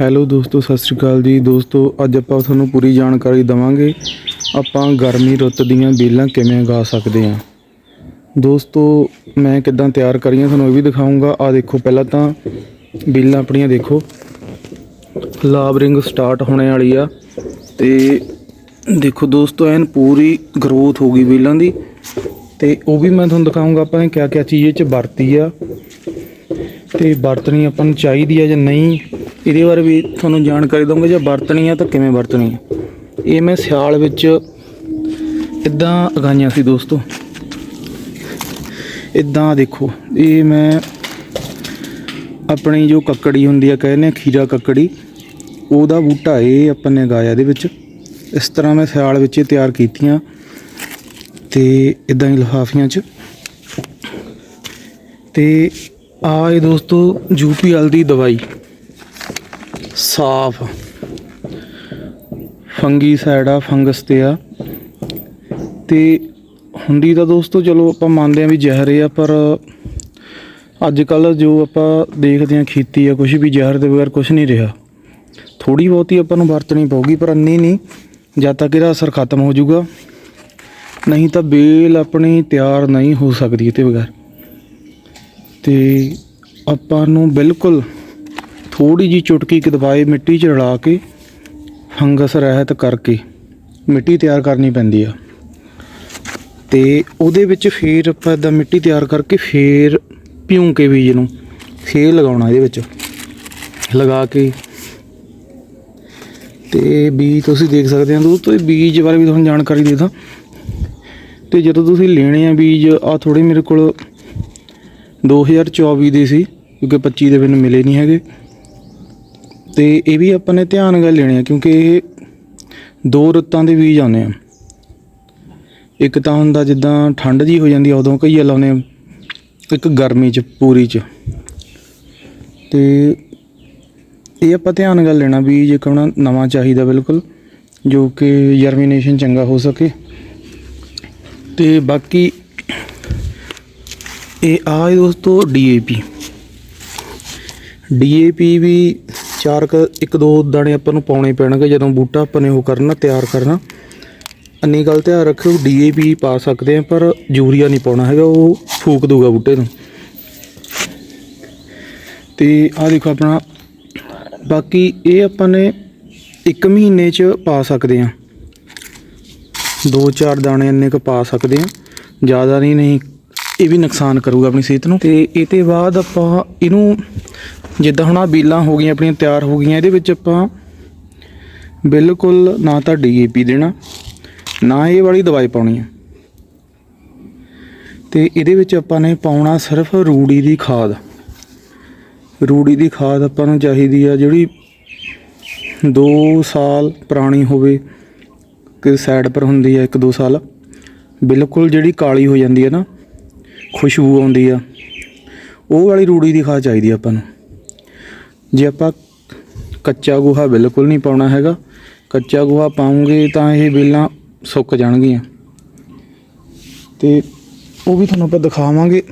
Hello ਦੋਸਤੋ, ਸਤਿ ਸ਼੍ਰੀ ਅਕਾਲ ਜੀ। ਦੋਸਤੋ, ਅੱਜ ਆਪਾਂ ਤੁਹਾਨੂੰ ਪੂਰੀ ਜਾਣਕਾਰੀ ਦਵਾਂਗੇ ਆਪਾਂ ਗਰਮੀ ਰੁੱਤ ਦੀਆਂ ਬੇਲਾਂ ਕਿਵੇਂ ਉਗਾ ਸਕਦੇ ਹਾਂ। ਦੋਸਤੋ, ਮੈਂ ਕਿੱਦਾਂ ਤਿਆਰ ਕਰੀਆਂ ਤੁਹਾਨੂੰ ਇਹ ਵੀ ਦਿਖਾਉਂਗਾ ਆ ਦੇਖੋ, ਪਹਿਲਾਂ ਤਾਂ ਬੇਲਾਂ ਆਪਣੀਆਂ ਦੇਖੋ। ਲਾਬਰਿੰਗ ਸਟਾਰਟ ਹੋਣੇ ਵਾਲੀ ਆ। ਤੇ ਦੇਖੋ ਦੋਸਤੋ, ਐਨ ਪੂਰੀ ਗਰੋਥ ਹੋ ਗਈ ਬੇਲਾਂ ਦੀ। ਤੇ ਉਹ ਵੀ ਮੈਂ ਤੁਹਾਨੂੰ ਦਿਖਾਉਂਗਾ ਆਪਾਂ ਨੇ ਕਿਆ ਕਿਆ ਚੀਜ਼ ਇਹ ਚ ਵਰਤੀ ਆ। ਤੇ ਵਰਤਣੀ ਆਪਾਂ ਨੂੰ ਚਾਹੀਦੀ ਆ ਜਾਂ ਨਹੀਂ। ਇਹਦੇ ਬਾਰੇ ਵੀ ਤੁਹਾਨੂੰ ਜਾਣਕਾਰੀ ਦਵਾਂਗੇ ਜੇ ਵਰਤਣੀ ਆ ਤਾਂ ਕਿਵੇਂ ਵਰਤਣੀ ਆ। ਇਹ ਮੈਂ ਸਿਆਲ ਵਿੱਚ ਇਦਾਂ ਉਗਾਈਆਂ ਸੀ ਦੋਸਤੋ। ਇਦਾਂ ਦੇਖੋ, ਇਹ ਮੈਂ ਆਪਣੀ ਜੋ ਕੱਕੜੀ ਹੁੰਦੀ ਆ, ਕਹਿੰਦੇ ਆ ਖੀਰਾ ਕੱਕੜੀ, ਉਹਦਾ ਬੂਟਾ ਇਹ ਆਪਾਂ ਨੇ ਗਾਇਆ ਇਹਦੇ ਵਿੱਚ। ਇਸ ਤਰ੍ਹਾਂ ਮੈਂ ਸਿਆਲ ਵਿੱਚ ਇਹ ਤਿਆਰ ਕੀਤੀਆਂ ਤੇ ਇਦਾਂ ਹੀ ਲਿਫਾਫੀਆਂ 'ਚ। ਤੇ ਆ ਇਹ ਦੋਸਤੋ ਯੂਪੀਐਲ ਦੀ ਦਵਾਈ। ਸਾਫ਼। ਫੰਗੀ ਸਾਈਡ ਆ, ਫੰਗਸ ਤੇ ਆ। ਤੇ ਹੁੰਦੀ ਤਾਂ ਦੋਸਤੋ ਚਲੋ ਆਪਾਂ ਮੰਨਦੇ ਆ ਵੀ ਜ਼ਹਿਰ ਆ, ਪਰ ਅੱਜ ਕੱਲ ਜੋ ਆਪਾਂ ਦੇਖਦੇ ਆ ਖੇਤੀ ਆ ਕੁਝ ਵੀ ਜ਼ਹਿਰ ਦੇ ਬਗੈਰ ਕੁਝ ਨਹੀਂ ਰਿਹਾ। ਥੋੜੀ ਬਹੁਤੀ ਆਪਾਂ ਨੂੰ ਵਰਤਣੀ ਪਊਗੀ, ਪਰ ਅੰਨੀ ਨਹੀਂ, ਜਦ ਤੱਕ ਇਹਦਾ ਅਸਰ ਖਤਮ ਹੋ ਜਾਊਗਾ। ਨਹੀਂ ਤਾਂ ਬੇਲ ਆਪਣੀ ਤਿਆਰ ਨਹੀਂ ਹੋ ਸਕਦੀ ਇਹਦੇ ਬਗੈਰ। ਤੇ ਆਪਾਂ ਨੂੰ ਬਿਲਕੁਲ ਥੋੜੀ ਜੀ ਚੁਟਕੀ ਕੁ ਦਵਾਈ ਮਿੱਟੀ 'ਚ ਰਲਾ ਕੇ ਫੰਗਸ ਰਹਿਤ ਕਰਕੇ ਮਿੱਟੀ ਤਿਆਰ ਕਰਨੀ ਪੈਂਦੀ ਆ। ਤੇ ਉਹਦੇ ਵਿੱਚ ਫੇਰ ਆਪਾਂ ਇਦਾਂ ਮਿੱਟੀ ਤਿਆਰ ਕਰਕੇ ਫੇਰ ਭਿਉਂ ਕੇ ਬੀਜ ਨੂੰ ਫੇਰ ਲਗਾਉਣਾ ਇਹਦੇ ਵਿੱਚ। ਲਗਾ ਕੇ ਤੇ ਬੀਜ ਤੁਸੀਂ ਦੇਖ ਸਕਦੇ ਹੋ ਦੋਸਤੋ, ਇਹ ਬੀਜ ਬਾਰੇ ਵੀ ਤੁਹਾਨੂੰ ਜਾਣਕਾਰੀ ਦੇ ਦਾਂ। ਤੇ ਜਦੋਂ ਤੁਸੀਂ ਲੈਣੇ ਆ ਬੀਜ, ਆ ਥੋੜੇ ਮੇਰੇ ਕੋਲ 2024 ਦੇ ਸੀ, ਕਿਉਂਕਿ 25 ਦੇ ਮੈਨੂੰ ਮਿਲੇ ਨਹੀਂ ਹੈਗੇ। ਤੇ ਇਹ ਵੀ ਆਪਾਂ ਨੇ ਧਿਆਨ ਨਾਲ ਲੈਣੇ ਆ, ਕਿਉਂਕਿ ਇਹ ਦੋ ਰੁੱਤਾਂ ਦੇ ਬੀਜ ਆਉਂਦੇ ਆ। ਇੱਕ ਤਾਂ ਹੁੰਦਾ ਜਿੱਦਾਂ ਠੰਡ ਜੀ ਹੋ ਜਾਂਦੀ ਆ, ਉਦੋਂ ਕਈ ਲਾਉਂਦੇ ਆ, ਇੱਕ ਗਰਮੀ ਚ, ਪੂਰੀ ਚ। ਤੇ ਇਹ ਆਪਾਂ ਧਿਆਨ ਨਾਲ ਲੈਣਾ ਬੀਜ ਇੱਕ ਹੋਣਾ ਨਵਾਂ ਚਾਹੀਦਾ ਬਿਲਕੁਲ, ਜੋ ਕਿ ਜਰਮੀਨੇਸ਼ਨ ਚੰਗਾ ਹੋ ਸਕੇ। ਤੇ ਬਾਕੀ ਇਹ ਆ ਹੈ ਦੋਸਤੋ ਡੀਏਪੀ ਡੀਏਪੀ ਵੀ ਚਾਰ ਕੁ ਇੱਕ ਦੋ ਦਾਣੇ ਆਪਾਂ ਨੂੰ ਪਾਉਣੇ ਪੈਣਗੇ ਜਦੋਂ ਬੂਟਾ ਆਪਾਂ ਨੇ ਉਹ ਕਰਨਾ, ਤਿਆਰ ਕਰਨਾ। ਅੰਨੀ ਗੱਲ ਧਿਆਨ ਰੱਖਿਓ ਡੀਏਪੀ ਪਾ ਸਕਦੇ ਆ ਪਰ ਯੂਰੀਆ ਨਹੀਂ ਪਾਉਣਾ ਹੈਗਾ, ਉਹ ਫੂਕ ਦੂਗਾ ਬੂਟੇ ਨੂੰ। ਤੇ ਆ ਦੇਖੋ ਆਪਣਾ, ਬਾਕੀ ਇਹ ਆਪਾਂ ਨੇ ਇੱਕ ਮਹੀਨੇ ਚ ਪਾ ਸਕਦੇ ਆ ਦੋ ਚਾਰ ਦਾਣੇ ਇੰਨੇ ਕੁ ਪਾ ਸਕਦੇ ਆ ਜ਼ਿਆਦਾ ਨਹੀਂ ਨਹੀਂ, ਇਹ ਵੀ ਨੁਕਸਾਨ ਕਰੂਗਾ ਆਪਣੀ ਸਿਹਤ ਨੂੰ। ਤੇ ਇਹ ਤੇ ਬਾਅਦ ਆਪਾਂ ਇਹਨੂੰ ਜਿੱਦਾਂ ਹੁਣ ਆ ਬੀਲਾਂ ਹੋ ਗਈਆਂ, ਆਪਣੀਆਂ ਤਿਆਰ ਹੋ ਗਈਆਂ, ਇਹਦੇ ਵਿੱਚ ਆਪਾਂ ਬਿਲਕੁਲ ਨਾ ਤਾਂ ਡੀਏਪੀ ਦੇਣਾ, ਨਾ ਇਹ ਵਾਲੀ ਦਵਾਈ ਪਾਉਣੀ ਹੈ ਤੇ ਇਹਦੇ ਵਿੱਚ ਆਪਾਂ ਨੇ ਪਾਉਣਾ ਸਿਰਫ ਰੂੜੀ ਦੀ ਖਾਦ। ਰੂੜੀ ਦੀ ਖਾਦ ਆਪਾਂ ਨੂੰ ਚਾਹੀਦੀ ਆ ਜਿਹੜੀ 2 ਸਾਲ ਪੁਰਾਣੀ ਹੋਵੇ ਕਿ ਸਾਈਡ ਪਰ ਹੁੰਦੀ ਆ 1-2 ਸਾਲ। ਬਿਲਕੁਲ ਜਿਹੜੀ ਕਾਲੀ ਹੋ ਜਾਂਦੀ ਹੈ ਨਾ, ਖੁਸ਼ਬੂ ਆਉਂਦੀ ਆ। ਉਹ ਵਾਲੀ ਰੂੜੀ ਦੀ ਖਾਦ ਚਾਹੀਦੀ ਆਪਾਂ ਨੂੰ। ਜੇ ਆਪਾਂ ਕੱਚਾ ਗੋਹਾ ਬਿਲਕੁਲ ਨਹੀਂ ਪਾਉਣਾ ਹੈਗਾ, ਕੱਚਾ ਗੋਹਾ ਪਾਉਂਗੇ ਤਾਂ ਇਹ ਬੇਲਾਂ ਸੁੱਕ ਜਾਣਗੀਆਂ। ਤੇ ਉਹ ਵੀ ਤੁਹਾਨੂੰ ਆਪਾਂ ਦਿਖਾਵਾਂਗੇ।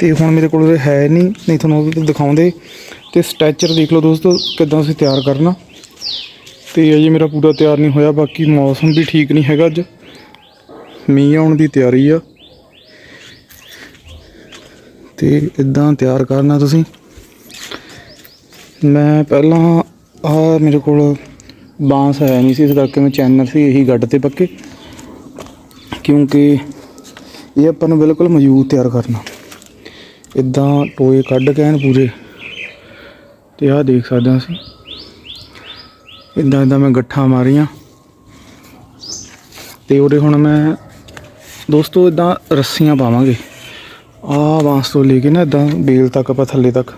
ਤੇ ਹੁਣ ਮੇਰੇ ਕੋਲ ਹੈ ਨਹੀਂ ਨਹੀਂ ਤੁਹਾਨੂੰ ਉਹ ਵੀ ਦਿਖਾਉਂਦੇ। ਤੇ ਸਟੈਚਰ ਦੇਖ ਲਓ ਦੋਸਤੋ, ਕਿੱਦਾਂ ਅਸੀਂ ਤਿਆਰ ਕਰਨਾ। ਤੇ ਅਜੇ ਮੇਰਾ ਪੂਰਾ ਤਿਆਰ ਨਹੀਂ ਹੋਇਆ, ਬਾਕੀ ਮੌਸਮ ਵੀ ਠੀਕ ਨਹੀਂ ਹੈਗਾ ਅੱਜ। ਮੀਂਹ ਆਉਣ ਦੀ ਤਿਆਰੀ ਆ। ਤੇ ਇਦਾਂ ਤਿਆਰ ਕਰਨਾ ਤੁਸੀਂ। ਮੈਂ ਪਹਿਲਾਂ ਆ ਮੇਰੇ ਕੋਲ ਬਾਂਸ ਹੈ ਨਹੀਂ ਸੀ, ਇਸ ਕਰਕੇ ਮੈਂ ਚੈਨਲ ਸੀ, ਇਹੀ ਗੱਡ ਤੇ ਪੱਕੇ। ਕਿਉਂਕਿ ਇਹ ਆਪਾਂ ਨੂੰ ਬਿਲਕੁਲ ਮਜ਼ਬੂਤ ਤਿਆਰ ਕਰਨਾ। ਇਦਾਂ ਟੋਏ ਕੱਢ ਕੇ ਐਨ ਪੂਰੇ। ਤੇ ਆਹ ਦੇਖ ਸਕਦੇ ਹਾਂ ਅਸੀਂ ਇਦਾਂ ਇਦਾਂ ਮੈਂ ਗੱਠਾਂ ਮਾਰੀਆਂ। ਤੇ ਉਹਦੇ ਹੁਣ ਮੈਂ ਦੋਸਤੋ, ਇਦਾਂ ਰੱਸੀਆਂ ਪਾਵਾਂਗੇ। ਆਹ ਬਾਂਸ ਤੋਂ ਲੈ ਕੇ ਨਾ, ਇਦਾਂ ਬੇਲ ਤੱਕ ਆਪਾਂ ਥੱਲੇ ਤੱਕ।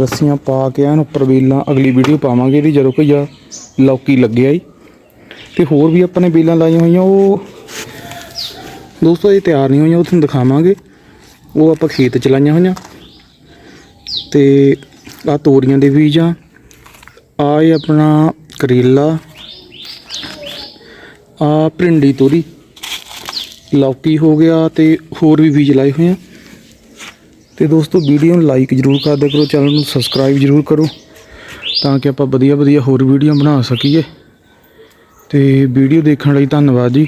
ਰੱਸੀਆਂ ਪਾ ਕੇ ਐਨ ਉੱਪਰ ਬੇਲਾਂ, ਅਗਲੀ ਵੀਡੀਓ ਪਾਵਾਂਗੇ ਇਹਦੀ, ਜਦੋਂ ਕੋਈ ਆ ਲੌਕੀ ਲੱਗਿਆ ਈ। ਤੇ ਹੋਰ ਵੀ ਆਪਾਂ ਨੇ ਬੇਲਾਂ ਲਾਈਆਂ ਹੋਈਆਂ, ਉਹ ਦੋਸਤੋ ਇਹ ਤਿਆਰ ਨਹੀਂ ਹੋਈਆਂ, ਉਹ ਤੁਹਾਨੂੰ ਦਿਖਾਵਾਂਗੇ। ਉਹ ਆਪਾਂ ਖੇਤ ਚ ਲਾਈਆਂ ਹੋਈਆਂ। ਤੇ ਆ ਤੋਰੀਆਂ ਦੇ ਬੀਜ ਆ। ਆ ਇਹ ਆਪਣਾ ਕਰੇਲਾ। ਆ ਭਿੰਡੀ ਤੋਰੀ। ਲੌਕੀ ਹੋ ਗਿਆ ਤੇ ਹੋਰ ਵੀ ਬੀਜ ਲਾਏ ਹੋਏ ਆ। ਤੇ ਦੋਸਤੋ ਵੀਡੀਓ ਨੂੰ ਲਾਈਕ ਜਰੂਰ ਕਰ ਦਿਆ ਕਰੋ ਚੈਨਲ ਨੂੰ ਸਬਸਕ੍ਰਾਈਬ ਜਰੂਰ ਕਰੋ ਤਾਂ ਕਿ ਆਪਾਂ ਵਧੀਆ ਵਧੀਆ ਹੋਰ ਵੀਡੀਓ ਬਣਾ ਸਕੀਏ। ਤੇ ਵੀਡੀਓ ਦੇਖਣ ਲਈ ਧੰਨਵਾਦ ਜੀ।